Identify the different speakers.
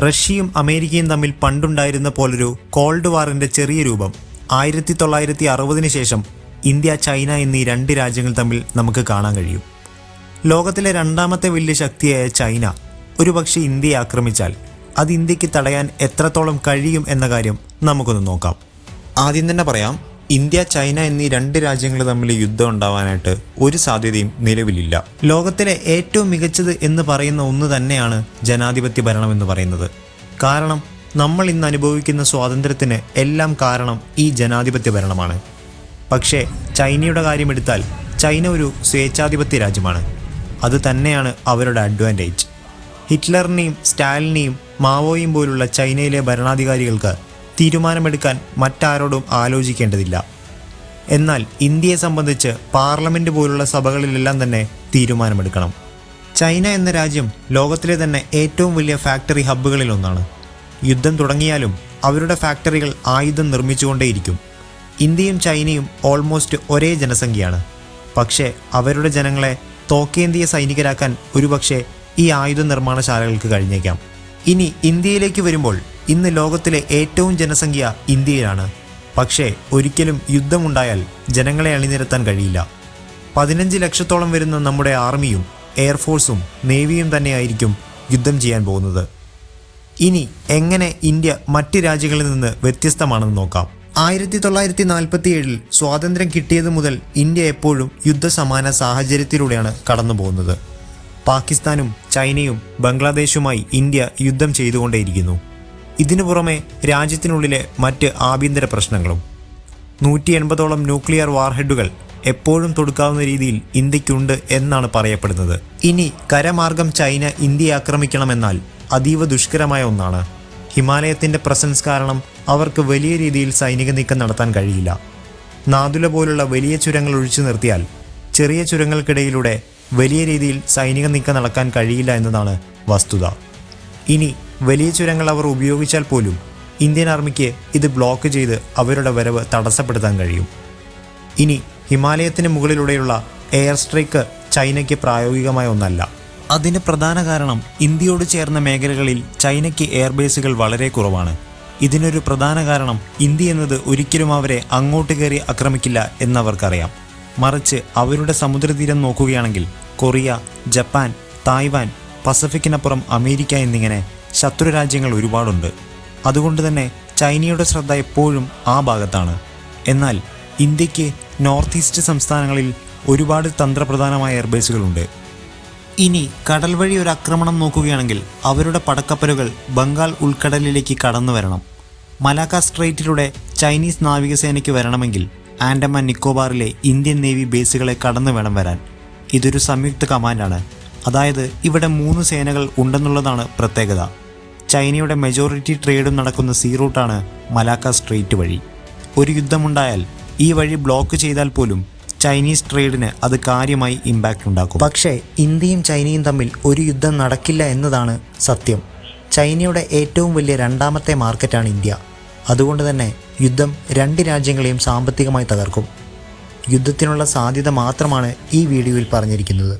Speaker 1: റഷ്യയും അമേരിക്കയും തമ്മിൽ പണ്ടുണ്ടായിരുന്ന പോലൊരു കോൾഡ് വാറിന്റെ ചെറിയ രൂപം. ആയിരത്തി തൊള്ളായിരത്തി അറുപതിന് ശേഷം ഇന്ത്യ ചൈന എന്നീ രണ്ട് രാജ്യങ്ങൾ തമ്മിൽ നമുക്ക് കാണാൻ കഴിയും. ലോകത്തിലെ രണ്ടാമത്തെ വലിയ ശക്തിയായ ചൈന ഒരുപക്ഷെ ഇന്ത്യയെ ആക്രമിച്ചാൽ അത് ഇന്ത്യയ്ക്ക് തടയാൻ എത്രത്തോളം കഴിയും എന്ന കാര്യം നമുക്കൊന്ന് നോക്കാം. ആദ്യം തന്നെ പറയാം ഇന്ത്യ ചൈന എന്നീ രണ്ട് രാജ്യങ്ങൾ തമ്മിൽ യുദ്ധം ഉണ്ടാവാനായിട്ട് ഒരു സാധ്യതയും നിലവിലില്ല. ലോകത്തിലെ ഏറ്റവും മികച്ചത് എന്ന് പറയുന്ന ഒന്ന് തന്നെയാണ് ജനാധിപത്യ ഭരണം എന്ന് പറയുന്നത്. കാരണം നമ്മൾ ഇന്ന് അനുഭവിക്കുന്ന സ്വാതന്ത്ര്യത്തിന് എല്ലാം കാരണം ഈ ജനാധിപത്യ ഭരണമാണ്. പക്ഷേ ചൈനയുടെ കാര്യമെടുത്താൽ ചൈന ഒരു സ്വേച്ഛാധിപത്യ രാജ്യമാണ്. അത് തന്നെയാണ് അവരുടെ അഡ്വാന്റേജ് ഹിറ്റ്ലറിനെയും സ്റ്റാലിനെയും മാവോയും പോലുള്ള ചൈനയിലെ ഭരണാധികാരികൾക്ക് തീരുമാനമെടുക്കാൻ മറ്റാരോടും ആലോചിക്കേണ്ടതില്ല. എന്നാൽ ഇന്ത്യയെ സംബന്ധിച്ച് പാർലമെന്റ് പോലുള്ള സഭകളിലെല്ലാം തന്നെ തീരുമാനമെടുക്കണം. ചൈന എന്ന രാജ്യം ലോകത്തിലെ തന്നെ ഏറ്റവും വലിയ ഫാക്ടറി ഹബ്ബുകളിൽ ഒന്നാണ്. യുദ്ധം തുടങ്ങിയാലും അവരുടെ ഫാക്ടറികൾ ആയുധം നിർമ്മിച്ചുകൊണ്ടേയിരിക്കും. ഇന്ത്യയും ചൈനയും ഓൾമോസ്റ്റ് ഒരേ ജനസംഖ്യയാണ്. പക്ഷേ അവരുടെ ജനങ്ങളെ തോക്കേന്തിയ സൈനികരാക്കാൻ ഒരുപക്ഷെ ഈ ആയുധ നിർമ്മാണശാലകൾക്ക് കഴിഞ്ഞേക്കാം. ഇനി ഇന്ത്യയിലേക്ക് വരുമ്പോൾ ഇന്ന് ലോകത്തിലെ ഏറ്റവും ജനസംഖ്യ ഇന്ത്യയിലാണ്. പക്ഷേ ഒരിക്കലും യുദ്ധമുണ്ടായാൽ ജനങ്ങളെ അണിനിരത്താൻ കഴിയില്ല. പതിനഞ്ച് ലക്ഷത്തോളം വരുന്ന നമ്മുടെ ആർമിയും എയർഫോഴ്സും നേവിയും തന്നെയായിരിക്കും യുദ്ധം ചെയ്യാൻ പോകുന്നത്. ഇനി എങ്ങനെ ഇന്ത്യ മറ്റ് രാജ്യങ്ങളിൽ നിന്ന് വ്യത്യസ്തമാണെന്ന് നോക്കാം. ആയിരത്തി തൊള്ളായിരത്തി നാൽപ്പത്തി ഏഴിൽ സ്വാതന്ത്ര്യം കിട്ടിയത് മുതൽ ഇന്ത്യ എപ്പോഴും യുദ്ധസമാന സാഹചര്യത്തിലൂടെയാണ് കടന്നു പോകുന്നത് പാകിസ്ഥാനും ചൈനയും ബംഗ്ലാദേശുമായി ഇന്ത്യ യുദ്ധം ചെയ്തുകൊണ്ടേയിരിക്കുന്നു. ഇതിനു പുറമെ രാജ്യത്തിനുള്ളിലെ മറ്റ് ആഭ്യന്തര പ്രശ്നങ്ങളും. നൂറ്റി എൺപതോളം ന്യൂക്ലിയർ വാർഹെഡുകൾ എപ്പോഴും തൊടുക്കാവുന്ന രീതിയിൽ ഇന്ത്യക്കുണ്ട് എന്നാണ് പറയപ്പെടുന്നത്. ഇനി കരമാർഗം ചൈന ഇന്ത്യയെ ആക്രമിക്കണമെന്നാൽ അതീവ ദുഷ്കരമായ ഒന്നാണ്. ഹിമാലയത്തിന്റെ പ്രസൻസ് കാരണം അവർക്ക് വലിയ രീതിയിൽ സൈനിക നീക്കം നടത്താൻ കഴിയില്ല. നാദുല പോലുള്ള വലിയ ചുരങ്ങൾ ഒഴിച്ചു നിർത്തിയാൽ ചെറിയ ചുരങ്ങൾക്കിടയിലൂടെ വലിയ രീതിയിൽ സൈനിക നീക്കം നടക്കാൻ കഴിയില്ല എന്നതാണ് വസ്തുത. ഇനി വലിയ ചുരങ്ങൾ അവർ ഉപയോഗിച്ചാൽ പോലും ഇന്ത്യൻ ആർമിക്ക് ഇത് ബ്ലോക്ക് ചെയ്ത് അവരുടെ വരവ് തടസ്സപ്പെടുത്താൻ കഴിയും. ഇനി ഹിമാലയത്തിന് മുകളിലൂടെയുള്ള എയർ സ്ട്രൈക്ക് ചൈനയ്ക്ക് പ്രായോഗികമായ ഒന്നല്ല. അതിന് പ്രധാന കാരണം ഇന്ത്യയോട് ചേർന്ന മേഖലകളിൽ ചൈനയ്ക്ക് എയർബേസുകൾ വളരെ കുറവാണ്. ഇതിനൊരു പ്രധാന കാരണം ഇന്ത്യ എന്നത് ഒരിക്കലും അവരെ അങ്ങോട്ട് കയറി ആക്രമിക്കില്ല എന്നവർക്കറിയാം. മറിച്ച് അവരുടെ സമുദ്രതീരം നോക്കുകയാണെങ്കിൽ കൊറിയ ജപ്പാൻ തായ്വാൻ പസഫിക്കിനപ്പുറം അമേരിക്ക എന്നിങ്ങനെ ശത്രു രാജ്യങ്ങൾ ഒരുപാടുണ്ട്. അതുകൊണ്ട് തന്നെ ചൈനയുടെ ശ്രദ്ധ എപ്പോഴും ആ ഭാഗത്താണ്. എന്നാൽ ഇന്ത്യയ്ക്ക് നോർത്ത് ഈസ്റ്റ് സംസ്ഥാനങ്ങളിൽ ഒരുപാട് തന്ത്രപ്രധാനമായ എയർബേസുകളുണ്ട്. ഇനി കടൽ വഴി ഒരു ആക്രമണം നോക്കുകയാണെങ്കിൽ അവരുടെ പടക്കപ്പലുകൾ ബംഗാൾ ഉൾക്കടലിലേക്ക് കടന്നു വരണം. മലാക്ക സ്ട്രേറ്റിലൂടെ ചൈനീസ് നാവികസേനയ്ക്ക് വരണമെങ്കിൽ ആൻഡമാൻ നിക്കോബാറിലെ ഇന്ത്യൻ നേവി ബേസുകളെ കടന്നു വേണം വരാൻ. ഇതൊരു സംയുക്ത കമാൻഡാണ്. അതായത് ഇവിടെ മൂന്ന് സേനകൾ ഉണ്ടെന്നുള്ളതാണ് പ്രത്യേകത. ചൈനയുടെ മെജോറിറ്റി ട്രേഡും നടക്കുന്ന സീ റൂട്ടാണ് മലാക്ക സ്ട്രെയിറ്റ് വഴി. ഒരു യുദ്ധമുണ്ടായാൽ ഈ വഴി ബ്ലോക്ക് ചെയ്താൽ പോലും ചൈനീസ് ട്രേഡിന് അത് കാര്യമായി ഇമ്പാക്റ്റ് ഉണ്ടാക്കും. പക്ഷേ ഇന്ത്യയും ചൈനയും തമ്മിൽ ഒരു യുദ്ധം നടക്കില്ല എന്നതാണ് സത്യം. ചൈനയുടെ ഏറ്റവും വലിയ രണ്ടാമത്തെ മാർക്കറ്റാണ് ഇന്ത്യ. അതുകൊണ്ട് തന്നെ യുദ്ധം രണ്ട് രാജ്യങ്ങളെയും സാമ്പത്തികമായി തകർക്കും. യുദ്ധത്തിനുള്ള സാധ്യത മാത്രമാണ് ഈ വീഡിയോയിൽ പറഞ്ഞിരിക്കുന്നത്.